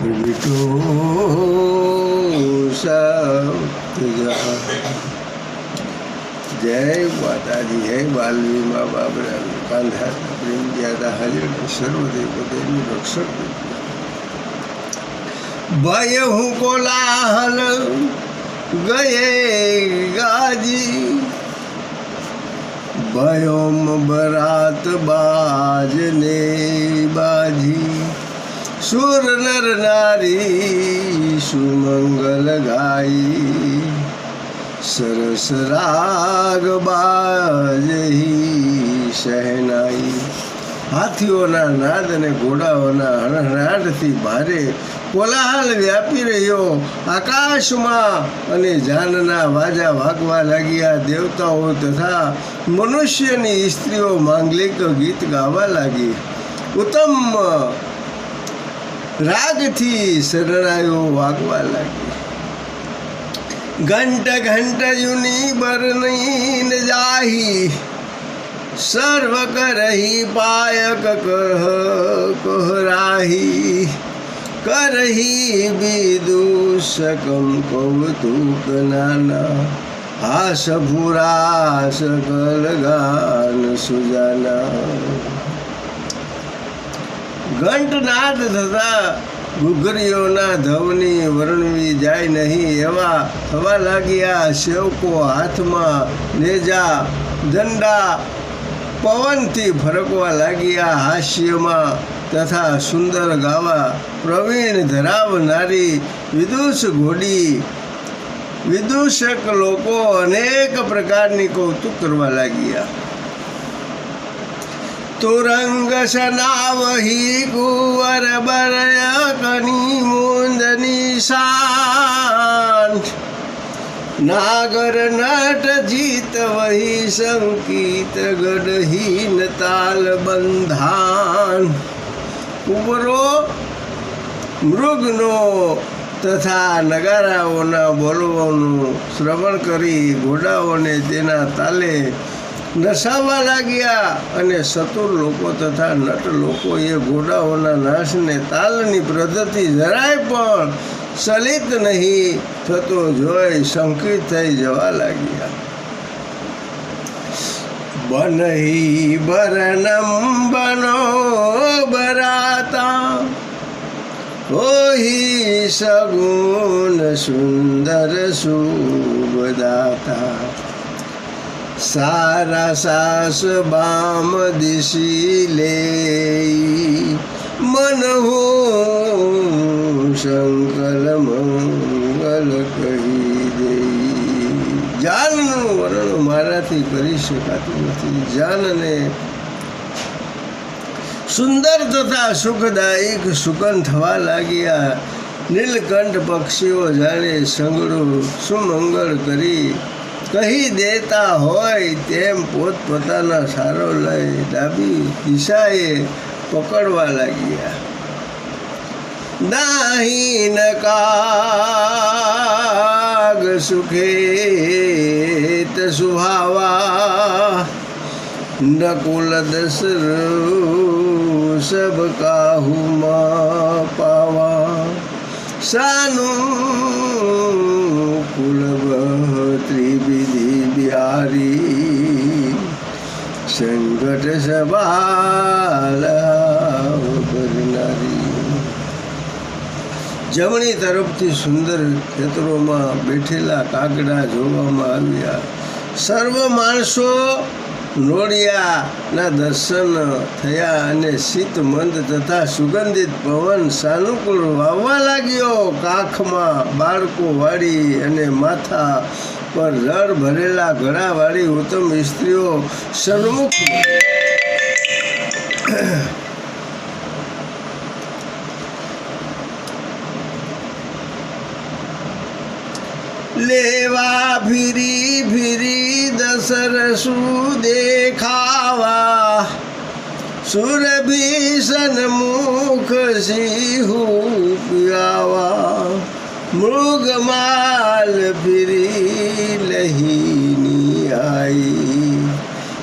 સપ્ત જય માતાજી જય બાલવી મા બાબરા. કાંધા પ્રેમ જ્યાદા હાજર સર્વદેવ દેવનું રક્ષણ ભય હું કોલાહલ ગયે ગાજી. ભયોમ બરાત બાજને બાજી. સુર નર નારી સુમંગલ ગાઈ સરસ રાગ બાજહી શહેનાઈ હાથીઓના નાદ અને ઘોડાઓના હણહણાટથી ભારે કોલાહલ વ્યાપી રહ્યો. આકાશમાં અને જાનના વાજા વાગવા લાગ્યા. દેવતાઓ તથા મનુષ્યની સ્ત્રીઓ માંગલિક ગીત ગાવા લાગી. ઉત્તમ રાગથી સરળાયો વાગવા લાગ્યો. ઘંટ ઘંટ યુની બરનીન જાહી. સર્વ કરહી પાયક કહ કહરાહી કરહી વિદુષકમ કૌતુક નાના. હાસ ભૂરા સકલ ગાન સુજાના. ઘંટનાદ થતા ઘૂઘરીઓના ધવની વર્ણવી જાય નહીં એવા થવા લાગ્યા સેવકો હાથમાં નેજા દંડા પવનથી ફરકવા લાગ્યા હાસ્યમાં તથા સુંદર ગાવા પ્રવીણ ધરાવનારી વિદુષ ઘોડી. વિદૂષક લોકો અનેક પ્રકારની કૌતુક કરવા લાગ્યા. તુરંગ સનાવહી કુંવર બરય કની મુંદની નાગર નટ જીત વહી સંકીત ગઢહીન તાલ બંધાન. કુંવરો મૃગનો તથા નગારાઓના બોલવાનું શ્રવણ કરી ઘોડાઓને તેના તાલે નસાવા લાગ્યા અને સતુર લોકો તથા નટ લોકોએ ઘોડાઓના નાશને તાલની પદ્ધતિ જરાય પણ ચલિત નહીં. થતો જોઈ શંકિત થઈ જવા લાગ્યા. બનહી બરનમ બનો બરાતા. હોહી સગુણ સુંદર શુભદાતા સારા સાસ બામ દિશી લે મન હો શંકર મંગલ કહી દે જાનનું વર્ણન મારાથી કરી શકાતું નથી. જાનને સુંદર તથા સુખદાયક સુગંધ થવા લાગ્યા. નીલકંઠ પક્ષીઓ જાણે સંગડું સુમંગળ કરી કહી દેતા હોય તેમ પોતપોતાના સારો લઈ ડાબી દિશાએ પકડવા લાગ્યા. દાહીન કાગ સુખેત સુહાવા, નકુલ દસર સબ કાહુમાં પાવા. સાનું કુલ ત્રિવિધિ બિહારી સંકટ સવાલ જમણી તરફથી સુંદર ખેતરોમાં બેઠેલા કાગડા જોવામાં આવ્યા. સર્વ માણસો નોળિયાના દર્શન થયા અને શીત મંદ તથા સુગંધિત પવન સાનુકૂળ વાવવા લાગ્યો. કાખમાં બાળકો વાળી અને માથા પર રડ ભરેલા ઘડાવાળી ઉત્તમ સ્ત્રીઓ સન્મુખ. લેવા ફીરી ફીરી દશરસુ દેખાવા. સુરભીષણ મુખ સિંહુ પિયાવા મૃગમાલ ફીરી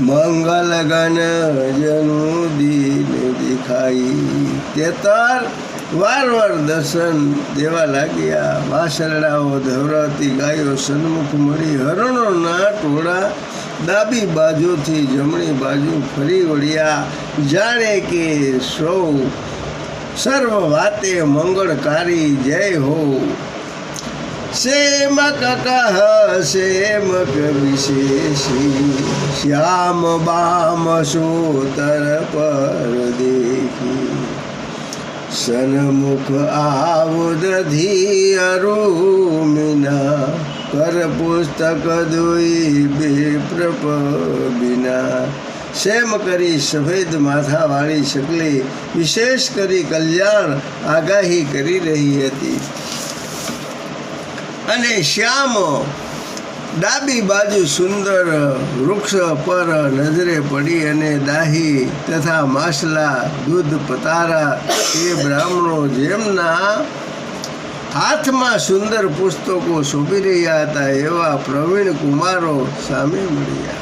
મંગલ ગણ જનુ દીન દેખાઈ. તેતર વાર વાર દર્શન દેવા લાગ્યા. વાસરડાઓ ધવરાતી ગાયો, સન્મુખ મળી, હરણોના ટોળા ડાબી બાજુથી જમણી બાજુ ફરી વળ્યા. જાણે કે સૌ સર્વ વાતે મંગળકારી, જય હો. સેમક કહ સેમક વિશેષી. શ્યામ બામ સોતર પર દેખી. સન્મુખ આવદધી અરુમિના, કર પુસ્તક દોઈ બે પ્રપ બિના. શેમ કરી સફેદ માથાવાળી શકલી, વિશેષ કરી કલ્યાણ આગાહી કરી રહી હતી. અને શ્યામ ડાબી બાજુ સુંદર વૃક્ષ પર નજરે પડી અને દાહી તથા માસલા દૂધ, પતારા એ બ્રાહ્મણો જેમના હાથમાં સુંદર પુસ્તકો શોભી રહ્યા હતા, એવા પ્રવીણ કુમારો સામે મળ્યા.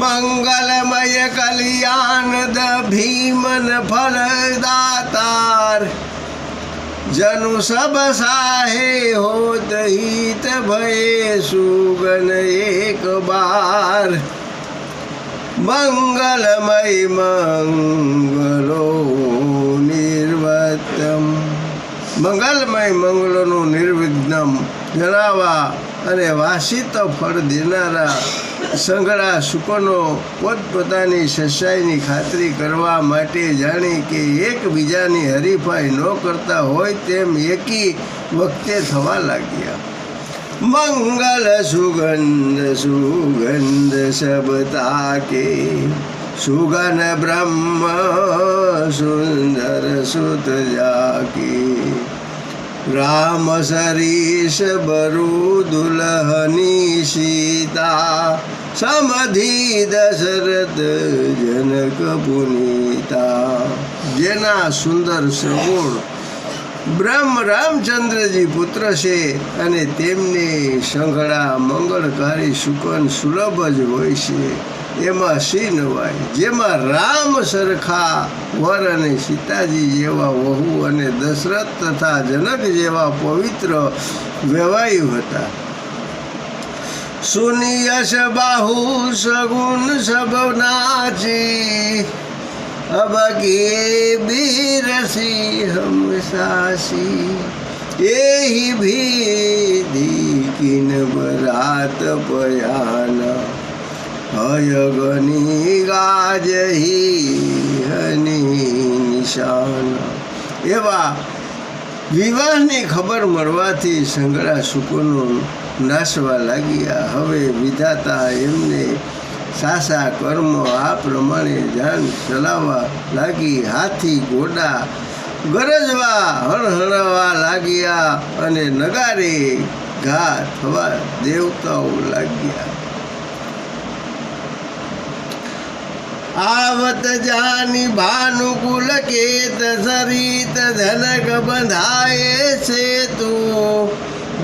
મંગલમય કલ્યાણ ભીમન ફલદાતાર જનુ સબ સાહે હોત હિત ભય સુગન एक बार મંગલમય मंगलो નિર્વતમ. મંગલમય મંગલોનું નિર્વિઘ્નમ જણાવવા અને વાસિત ફળ દેનારા સંઘળા શુકનો પોતપોતાની સચ્ચાઈની ખાતરી કરવા માટે જાણી કે એકબીજાની હરીફાઈ ન કરતા હોય તેમ એકી વખતે થવા લાગ્યા. મંગલ સુગંધ સુગંધ સબતા કે સુગન બ્રહ્મ, સુંદર સુત જાકી. રામ સરીશ બરુ દુલ્હની સીતા સમધિ દશરથ જનક પુનીતા. જેના સુંદર સગુણ બ્રહ્મ રામચંદ્રજી પુત્ર છે અને તેમને સંઘળા મંગળકારી સુકન સુલભ જ હોય છે. એમાં શી નવાય જેમાં રામ સરખા વર અને સીતાજી જેવા વહુ અને દશરથ તથા જનક જેવા પવિત્ર વ્યવાયુ હતા. સુનિયશ બાહુ સગુણ સબ નાચી અબગે બીરસી હમસાસી એહી ભીધી કિન બરાત પયાના. હયગની ગાજહી હનિ નિશાન. એવા વિવાહની ખબર મળવાથી સંગળા સુકોનો નાસવા લાગ્યા. હવે વિધાતા એમને સાસા કર્મ આ પ્રમાણે ધ્યાન ચલાવવા લાગી. હાથી ઘોડા ગરજવા હળહળવા લાગ્યા અને નગારે ઘા થવા દેવતાઓ લાગ્યા. આવત જાની ભાનુકુલ કેત સરિત ધનક બંધાય છે તું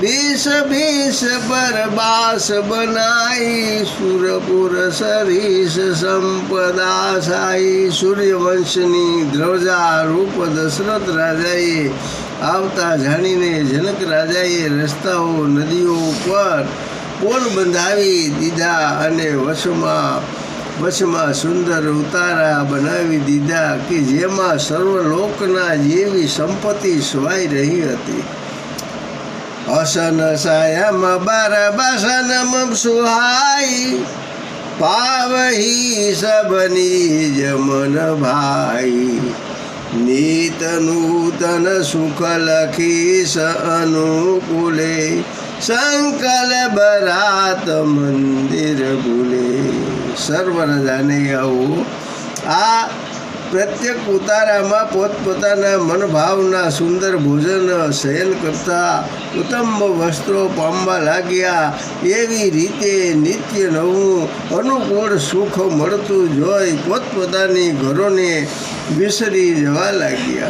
બીસ બીસ પર બાસ બનાઈ સુરપુર સરીસ સંપદા સાઈ સૂર્યવંશની ધ્રજા રૂપ દશરથ રાજાએ આવતા જાણીને જનક રાજાએ રસ્તાઓ, નદીઓ ઉપર પોલ બંધાવી દીધા અને વશમાં વશમાં સુંદર ઉતારા બનાવી દીધા કે જેમાં સર્વલોકના જેવી સંપત્તિ સ્વાઈ રહી હતી. હસન સાયમ બર બસનમ સુહાઈ, પાવહી સબની જમન ભાઈ. નીત નૂતન સુખ લખી સ અનુકૂલે સંકલ બરાત મંદિર ભૂલે. સર્વરજાને આવું. આ પ્રત્યેક ઉતારામાં પોતપોતાના મનભાવના સુંદર ભોજન શયન કરતા ઉત્તમ વસ્ત્રો પામવા લાગ્યા. એવી રીતે નિત્ય નવું, અનુકૂળ સુખ મળતું જોઈ પોતપોતાની ઘરોને વિસરી જવા લાગ્યા.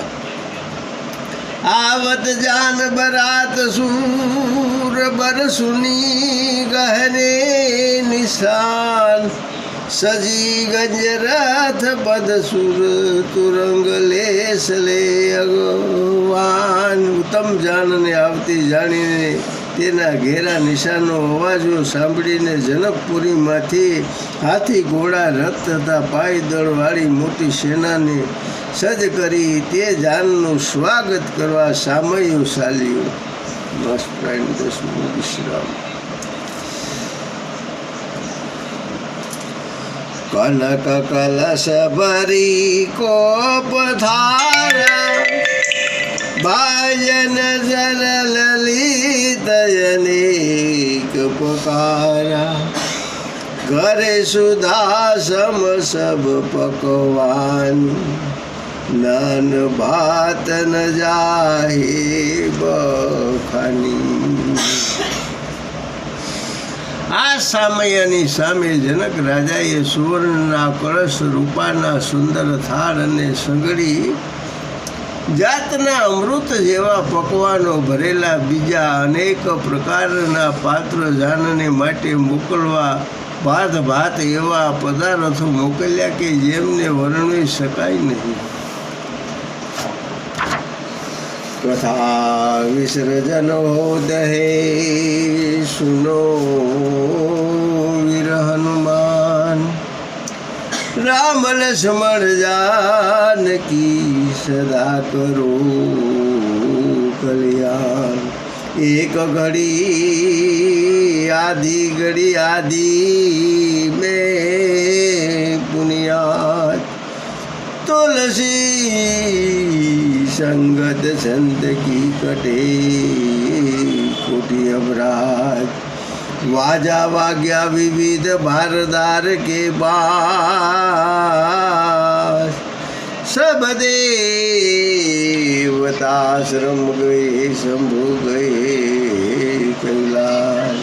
આવત જાન બરાત સૂર બર સુની ગહને નિશાન સજી ગંજરાથ પદ સુર તુરંગ લેસ લે અગવાન ઉત્તમ જાનને આવતી જાણીને તેના ઘેરા નિશાનો અવાજો સાંભળીને જનકપુરીમાંથી હાથી ઘોડા રથ તથા પાયદળવાળી મોટી સેનાને સજ્જ કરી તે જાનનું સ્વાગત કરવા સામયું ચાલ્યું મસ્ત ફ્રેન્ડ દસમું વિશ્રામ કનક કલશ ભરી કોપ ધારા ભાજન જન લલિત અનેક પકારા. ઘરે સુધા સમ સબ પકવાન, નાન ભાત ન જાહે બખાની. આ સામયની સામે જનક રાજાએ સુવર્ણના કળશ રૂપાના સુંદર થાળ અને સગડી જાતના અમૃત જેવા પકવાનો ભરેલા બીજા અનેક પ્રકારના પાત્ર જાનને માટે મોકલવા ભાત ભાત એવા પદાર્થો મોકલ્યા કે જેમને વર્ણવી શકાય નહીં. પ્રથા વિસર્જન દહે, સુનો વીર હનુમાન. રામ લક્ષ્મણ જાનકી સદા કરો કલ્યાણ. એક ઘડી આધી ઘડી આધી મે પુનિયાત. તુલસી સંગત સંત કી કટે કોટી અપરાધ વાજા વાગ્યા વિવિધ ભારદાર કે બા સબ દેવતાશ્રમ ગયે શંભુ ગયે કૈલાસ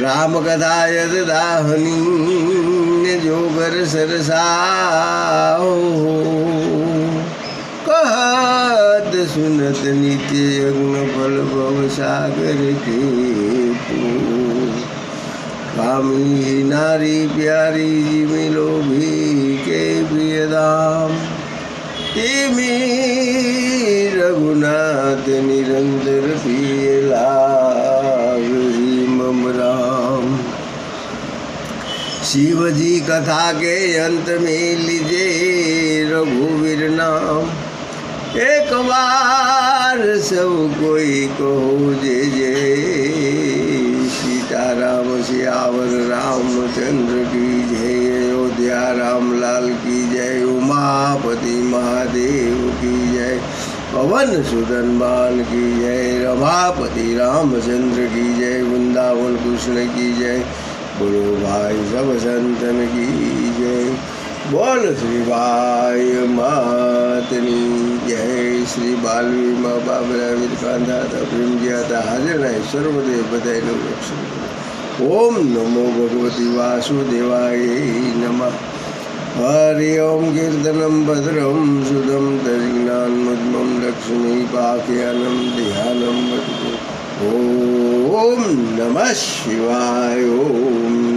રામ કદાયત દાહની જોગર સરસા સાદ સુનત નીતિ અગ્ન ફલ ભવ સાગર કે કામી નારી પ્યારી જીવી લોભી કે પ્રિયદામ. તેમી રઘુનાથ નિરંતર પિયલા મમ રામ શિવજી કથા કે અંત મેં લીજે રઘુવીર નામ. એક વાર સૌ કોઈ કહું જે જે. સીતારામ, શ્યાવર રામચંદ્ર કી જય, અયોધ્યા રામલાલ કી જય, ઉમાપતિ, મહાદેવ, કી જય, પવન, સુદન, બાલ, કી જય, રમાપતિ, રામચંદ્ર, કી જય, વૃંદાવન, કૃષ્ણ, કી જય, બોલો ભાઈ, સબ સંતન, કી જય. બોલ શ્રી બાય માતની જય શ્રી બાલવી મા બાબરા વિરકાંધા હતા પ્રેમજી હતા હાજરના સર્વદેવ બધાયનું રક્ષણ ઓમ નમો ભગવતી વાસુદેવાય નમઃ. હરિ ઓમ કીર્તનમ ભદ્રમ સુદમ દરિજ્ઞાન તજ્ઞાનમુદ્મમ લક્ષ્મી પાખ્યાનમ ધ્યાનમ ઓમ નમઃ શિવાય, ઓમ